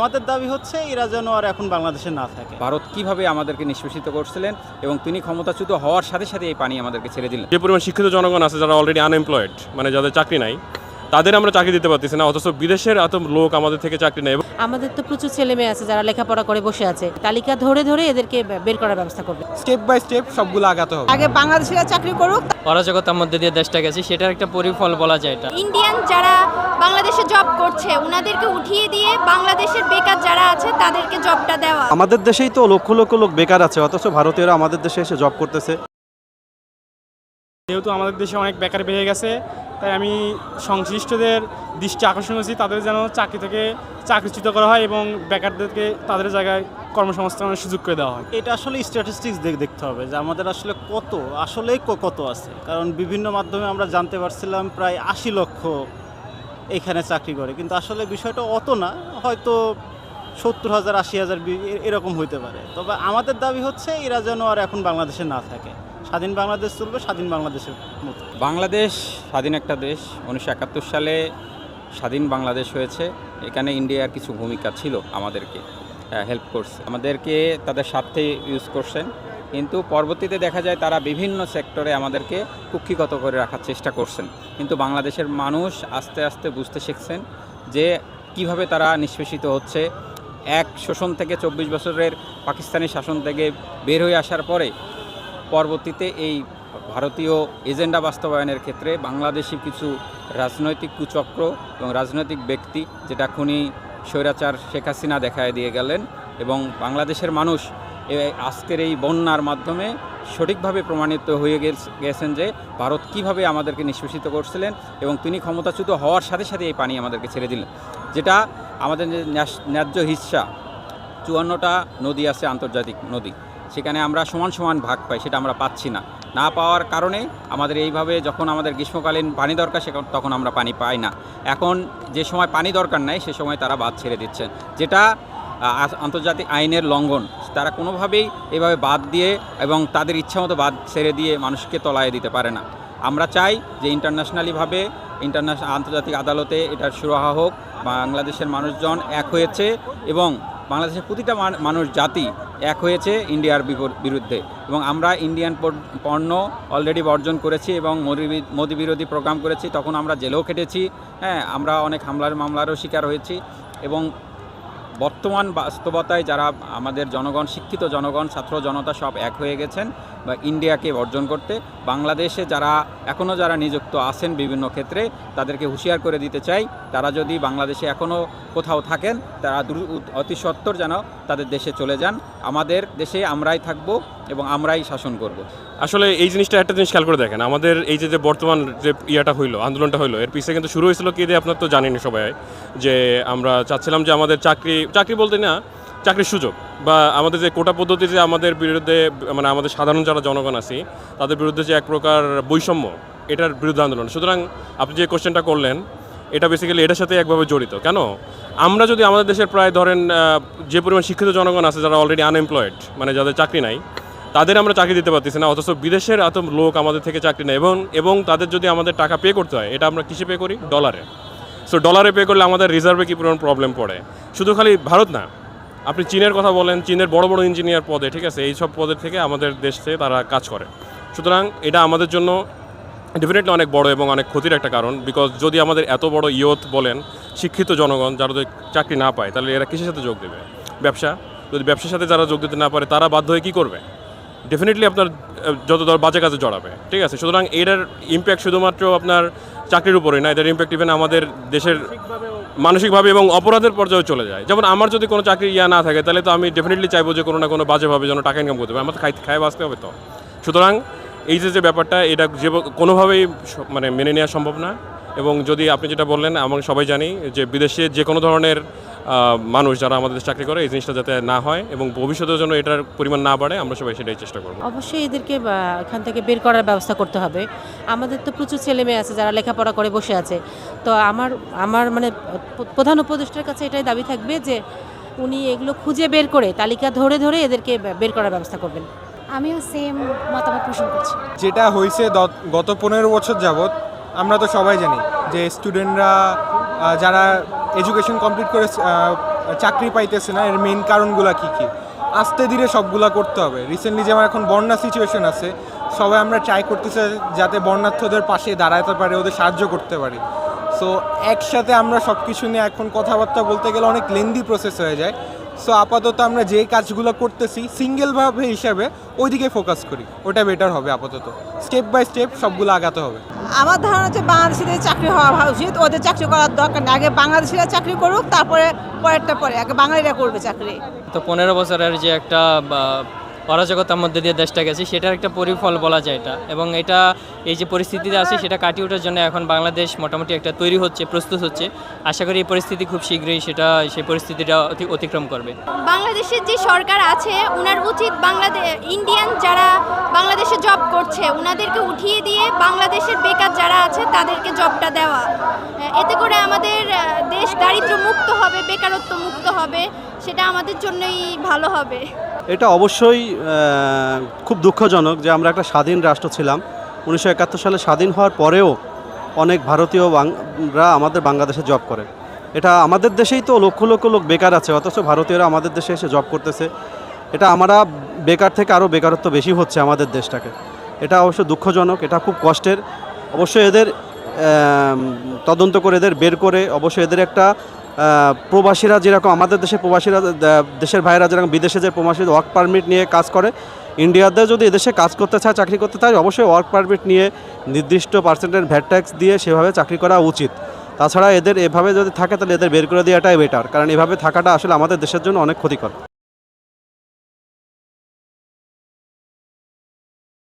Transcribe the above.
আমাদের দাবি হচ্ছে এরা যেন আর এখন বাংলাদেশে না থাকে। ভারত কীভাবে আমাদেরকে নিষ্পেষিত করছিলেন এবং তিনি ক্ষমতাচ্যুত হওয়ার সাথে সাথে এই পানি আমাদেরকে ছেড়ে দিলেন? যে পরিমাণ শিক্ষিত জনগণ আছে যারা অলরেডি আনএমপ্লয়েড মানে যাদের চাকরি নাই তাদের আমরা চাকরি দিতে পারতেছি না অথচ বিদেশের এত লোক আমাদের থেকে চাকরি নেয়। আমাদের তো প্রচুর ছেলে মেয়ে আছে যারা লেখাপড়া করে বসে আছে। তালিকা ধরে ধরে এদেরকে বের করার ব্যবস্থা করবে। স্টেপ বাই স্টেপ সবগুলো আগাতে হবে। আগে বাংলাদেশিরা চাকরি করুক অরাজকতার মধ্যে দিয়ে দেশটা গেছে সেটার একটা পরিফল বলা যায় এটা। ইন্ডিয়ান যারা বাংলাদেশে জব করছে ওনাদেরকে উঠিয়ে দিয়ে বাংলাদেশের বেকার যারা আছে তাদেরকে জবটা দেওয়া। আমাদের দেশেই তো লক্ষ লক্ষ লোক বেকার আছে অথচ ভারতীয়রা আমাদের দেশে এসে জব করতেছে। যেহেতু আমাদের দেশে অনেক বেকার বেড়ে গেছে, তাই আমি সংশ্লিষ্টদের দৃষ্টি আকর্ষণ করছি, তাদের যেন চাকরি থেকে চাকরিচ্যুত করা হয় এবং বেকারদেরকে তাদের জায়গায় কর্মসংস্থানের সুযোগ করে দেওয়া হয়। এটা আসলে স্ট্যাটিস্টিক্স দেখতে হবে যে আমাদের আসলে কত, আসলেই কত আছে। কারণ বিভিন্ন মাধ্যমে আমরা জানতে পারছিলাম প্রায় আশি লক্ষ এখানে চাকরি করে, কিন্তু আসলে বিষয়টা অত না, হয়তো সত্তর হাজার, আশি হাজার এরকম হইতে পারে। তবে আমাদের দাবি হচ্ছে এরা যেন আর এখন বাংলাদেশে না থাকে। স্বাধীন বাংলাদেশ চলবে স্বাধীন বাংলাদেশের মতো বাংলাদেশ স্বাধীন একটা দেশ। উনিশশো একাত্তর সালে স্বাধীন বাংলাদেশ হয়েছে। এখানে ইন্ডিয়ার কিছু ভূমিকা ছিল আমাদেরকে হেল্প করছে। আমাদেরকে তাদের স্বার্থে ইউজ করছেন। কিন্তু পরবর্তীতে দেখা যায় তারা বিভিন্ন সেক্টরে আমাদেরকে কুক্ষিগত করে রাখার চেষ্টা করছেন। কিন্তু বাংলাদেশের মানুষ আস্তে আস্তে বুঝতে শিখছেন যে কীভাবে তারা নিষ্পেষিত হচ্ছে। এক শোষণ থেকে চব্বিশ বছরের পাকিস্তানি শাসন থেকে বের হয়ে আসার পরে পরবর্তীতে এই ভারতীয় এজেন্ডা বাস্তবায়নের ক্ষেত্রে বাংলাদেশি কিছু রাজনৈতিক কুচক্র এবং রাজনৈতিক ব্যক্তি, যেটা খুনি স্বৈরাচার শেখ হাসিনা দেখায় দিয়ে গেলেন এবং বাংলাদেশের মানুষ আজকের এই বন্যার মাধ্যমে সঠিকভাবে প্রমাণিত হয়ে গেছ- গেছেন যে ভারত কীভাবে আমাদেরকে নিষ্পেষিত করছিলেন এবং তিনি ক্ষমতাচ্যুত হওয়ার সাথে সাথে এই পানি আমাদেরকে ছেড়ে দিলেন। যেটা আমাদের যে ন্যায্য হিস্সা, চুয়ান্নটা নদী আছে আন্তর্জাতিক নদী। সেখানে আমরা সমান সমান ভাগ পাই, সেটা আমরা পাচ্ছি না। না পাওয়ার কারণে আমাদের এইভাবে যখন আমাদের গ্রীষ্মকালীন পানি দরকার সে তখন আমরা পানি পাই না। এখন যে সময় পানি দরকার নাই, সে সময় তারা বাদ ছেড়ে দিচ্ছেন যেটা আন্তর্জাতিক আইনের লঙ্ঘন, তারা কোনোভাবেই এভাবে বাদ দিয়ে এবং তাদের ইচ্ছামতো বাদ ছেড়ে দিয়ে মানুষকে তলায় দিতে পারে না। আমরা চাই যে ইন্টারন্যাশনালিভাবে ইন্টারন্যাশনাল আন্তর্জাতিক আদালতে এটার সুরাহা হোক, বাংলাদেশের মানুষজন এক হয়েছে এবং বাংলাদেশের প্রতিটা মানুষ জাতি এক হয়েছে ইন্ডিয়ার বিরুদ্ধে। এবং আমরা ইন্ডিয়ান পণ্য অলরেডি বর্জন করেছি এবং মোদি বিরোধী প্রোগ্রাম করেছি, তখন আমরা জেলেও খেটেছি। হ্যাঁ আমরা অনেক হামলার মামলারও শিকার হয়েছি এবং বর্তমান বাস্তবতায় যারা আমাদের জনগণ, শিক্ষিত জনগণ, ছাত্র জনতা সব এক হয়ে গেছেন বা ইন্ডিয়াকে বর্জন করতে, বাংলাদেশে যারা এখনও যারা নিযুক্ত আছেন বিভিন্ন ক্ষেত্রে, তাদেরকে হুঁশিয়ার করে দিতে চাই, তারা যদি বাংলাদেশে এখনও কোথাও থাকেন, তারা অতি সত্বর যেন তাদের দেশে চলে যান। আমাদের দেশে আমরাই থাকব এবং আমরাই শাসন করব। আসলে এই জিনিসটা একটা জিনিস খেয়াল করে দেখেন, আমাদের এই যে যে বর্তমান যে ইয়েটা হইল, আন্দোলনটা হইল, এর পিছিয়ে কিন্তু শুরু হয়েছিল কি দিয়ে আপনার তো জানেনি সবাই, যে আমরা চাচ্ছিলাম যে আমাদের চাকরি চাকরি বলতে না, চাকরির সুযোগ বা আমাদের যে কোটা পদ্ধতিতে আমাদের বিরুদ্ধে মানে আমাদের সাধারণ যারা জনগণ আছি, তাদের বিরুদ্ধে যে এক প্রকার বৈষম্য, এটার বিরুদ্ধে আন্দোলন। সুতরাং আপনি যে কোশ্চেনটা করলেন, এটা বেসিক্যালি এটার সাথে একভাবে জড়িত। কেন? আমরা যদি আমাদের দেশের প্রায় ধরেন যে পরিমাণ শিক্ষিত জনগণ আছে, যারা অলরেডি আনএমপ্লয়েড মানে যাদের চাকরি নাই, তাদের আমরা চাকরি দিতে পারতেছি না, অথচ বিদেশের এত লোক আমাদের থেকে চাকরি নেয় এবং এবং তাদের যদি আমাদের টাকা পে করতে হয়, এটা আমরা কিসে পে করি? ডলারে সো ডলারে পে করলে আমাদের রিজার্ভে কী পরিমাণ প্রবলেম পড়ে? শুধু খালি ভারত না, আপনি চীনের কথা বলেন, চীনের বড় বড় ইঞ্জিনিয়ার পদে, ঠিক আছে, এই সব পদের থেকে আমাদের দেশে তারা কাজ করে। সুতরাং এটা আমাদের জন্য ডেফিনেটলি অনেক বড় এবং অনেক ক্ষতির একটা কারণ বিকজ যদি আমাদের এত বড় ইয়ত বলেন, শিক্ষিত জনগণ যারা যদি চাকরি না পায়, তাহলে এরা কিসের সাথে যোগ দেবে? ব্যবসা? যদি ব্যবসার সাথে যারা যোগ দিতে না পারে, তারা বাধ্য হয়ে কী করবে? ডেফিনেটলি আপনার যত দর বাজে কাজে জড়াবে, ঠিক আছে? সুতরাং এটার ইম্প্যাক্ট শুধুমাত্র আপনার চাকরির উপরে না এটার ইম্প্যাক্ট ইভেন আমাদের দেশের মানসিকভাবে এবং অপরাধের পর্যায়ে চলে যায়। যেমন আমার যদি কোনো চাকরি ইয়া না থাকে, তাহলে তো আমি ডেফিনেটলি চাইব যে কোনো না কোনো বাজেভাবে যেন টাকা ইনকাম করতে হবে আমার খাই খায় বাঁচতে হবে তো। সুতরাং এই যে যে ব্যাপারটা, এটা যে কোনোভাবেই মানে মেনে নেওয়া সম্ভব না। এবং যদি আপনি যেটা বললেন, আমরা সবাই জানি যে বিদেশে যে কোনো ধরনের মানুষ যারা আমাদের দেশে চাকরি করে এই জিনিসটা যাতে না হয় এবং ভবিষ্যতের জন্য এটার পরিমাণ না বাড়ে আমরা সবাই সেটাই চেষ্টা করব। অবশ্যই এদেরকে এখান থেকে বের করার ব্যবস্থা করতে হবে। আমাদের তো প্রচুর ছেলে মেয়ে আছে যারা লেখাপড়া করে বসে আছে। তো আমার আমার মানে প্রধান উপদেষ্টার কাছে এটাই দাবি থাকবে যে উনি এগুলো খুঁজে বের করে তালিকা ধরে ধরে এদেরকে বের করার ব্যবস্থা করবেন। আমিও সেম মতামত পোষণ করছি। যেটা হয়েছে দ- গত পনেরো বছর যাবৎ আমরা তো সবাই জানি যে স্টুডেন্টরা যারা এডুকেশন কমপ্লিট করে চাকরি পাইতেছে না, এর মেন কারণগুলো কী কী? আস্তে ধীরে সবগুলো করতে হবে। রিসেন্টলি যেমন এখন বন্যা সিচুয়েশন আছে, সবাই আমরা ট্রাই করতেছে যাতে বন্যার্থদের পাশে দাঁড়াতে পারে, ওদের সাহায্য করতে পারি। সো একসাথে আমরা সব কিছু নিয়ে এখন কথাবার্তা বলতে গেলে অনেক লেন্দি প্রসেস হয়ে যায়। সো আপাতত আমরা যে কাজগুলো করতেছি সিঙ্গেলভাবে হিসাবে ওইদিকে ফোকাস করি। ওটা বেটার হবে আপাতত। স্টেপ বাই স্টেপ সবগুলো আগাতে হবে। আমার ধারণা হচ্ছে বাংলাদেশিদের চাকরি হওয়া ভালো উচিত। ওদের চাকরি করার দরকার নেই। আগে বাংলাদেশিরা চাকরি করুক তারপরে পরেরটা পরে। আগে বাঙালিরা করবে চাকরি। তো পনেরো বছরের যে একটা অরাজকতার মধ্যে দিয়ে দেশটা গেছে, সেটার একটা পরিফল বলা যায় এটা। এবং এটা এই যে পরিস্থিতিতে আছে, সেটা কাটিয়ে ওঠার জন্য এখন বাংলাদেশ মোটামুটি একটা তৈরি হচ্ছে, প্রস্তুত হচ্ছে। আশা করি এই পরিস্থিতি খুব শীঘ্রই সেটা, সেই পরিস্থিতিটা অতি- অতিক্রম করবে। বাংলাদেশের যে সরকার আছে ওনার উচিত বাংলাদেশ ইন্ডিয়ান যারা বাংলাদেশে জব করছে ওনাদেরকে উঠিয়ে দিয়ে বাংলাদেশের বেকার যারা আছে, তাদেরকে জবটা দেওয়া। এতে করে আমাদের দেশ দারিদ্র মুক্ত হবে বেকারত্ব মুক্ত হবে, সেটা আমাদের জন্যই ভালো হবে। এটা অবশ্যই খুব দুঃখজনক যে আমরা একটা স্বাধীন রাষ্ট্র ছিলাম। উনিশশো একাত্তর সালে স্বাধীন হওয়ার পরেও অনেক ভারতীয় বাংরা আমাদের বাংলাদেশে জব করে। এটা আমাদের দেশেই তো লক্ষ লক্ষ লোক বেকার আছে, অথচ ভারতীয়রা আমাদের দেশে এসে জব করতেছে। এটা আমরা বেকার থেকে আরও বেকারত্ব বেশি হচ্ছে আমাদের দেশটাকে। এটা অবশ্য দুঃখজনক, এটা খুব কষ্টের। অবশ্যই এদের তদন্ত করে এদের বের করে, অবশ্যই এদের একটা প্রবাসীরা যেরকম আমাদের দেশে প্রবাসীরা দেশের ভাইয়েরা যেরকম বিদেশে যে প্রবাসী ওয়ার্ক পারমিট নিয়ে কাজ করে ইন্ডিয়াতে যদি এদেশে কাজ করতে চায়, চাকরি করতে চায়, অবশ্যই ওয়ার্ক পারমিট নিয়ে নির্দিষ্ট পার্সেন্টের ভ্যাট ট্যাক্স দিয়ে সেভাবে চাকরি করা উচিত। তাছাড়া এদের এভাবে যদি থাকে, তাহলে এদের বের করে দেওয়াটাই বেটার কারণ এভাবে থাকাটা আসলে আমাদের দেশের জন্য অনেক ক্ষতিকর।